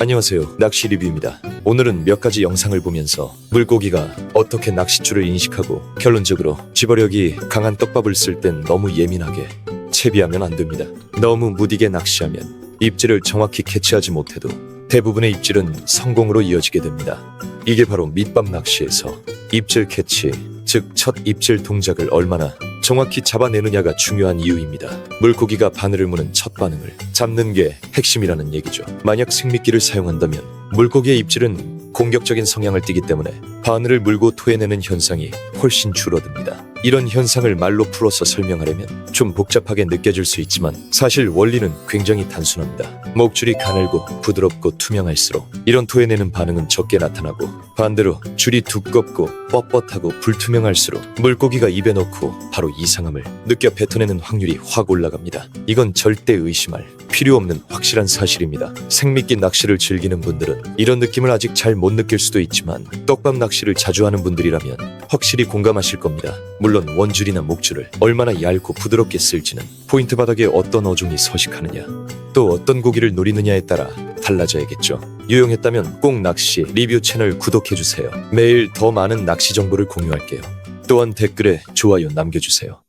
안녕하세요. 낚시 리뷰입니다. 오늘은 몇 가지 영상을 보면서 물고기가 어떻게 낚시줄을 인식하고 결론적으로 집어력이 강한 떡밥을 쓸 땐 너무 예민하게 채비하면 안 됩니다. 너무 무디게 낚시하면 입질을 정확히 캐치하지 못해도 대부분의 입질은 성공으로 이어지게 됩니다. 이게 바로 밑밥 낚시에서 입질 캐치, 즉 첫 입질 동작을 얼마나 정확히 잡아내느냐가 중요한 이유입니다. 물고기가 바늘을 무는 첫 반응을 잡는 게 핵심이라는 얘기죠. 만약 생미끼를 사용한다면 물고기의 입질은 공격적인 성향을 띠기 때문에 바늘을 물고 토해내는 현상이 훨씬 줄어듭니다. 이런 현상을 말로 풀어서 설명하려면 좀 복잡하게 느껴질 수 있지만 사실 원리는 굉장히 단순합니다. 목줄이 가늘고 부드럽고 투명할수록 이런 토해내는 반응은 적게 나타나고 반대로 줄이 두껍고 뻣뻣하고 불투명할수록 물고기가 입에 넣고 바로 이상함을 느껴 뱉어내는 확률이 확 올라갑니다. 이건 절대 의심할 필요 없는 확실한 사실입니다. 생미끼 낚시를 즐기는 분들은 이런 느낌을 아직 잘 못 느낄 수도 있지만 떡밥 낚시를 자주 하는 분들이라면 확실히 공감하실 겁니다. 물론 원줄이나 목줄을 얼마나 얇고 부드럽게 쓸지는 포인트 바닥에 어떤 어종이 서식하느냐 또 어떤 고기를 노리느냐에 따라 달라져야겠죠. 유용했다면 꼭 낚시 리뷰 채널 구독해주세요. 매일 더 많은 낚시 정보를 공유할게요. 또한 댓글에 좋아요 남겨주세요.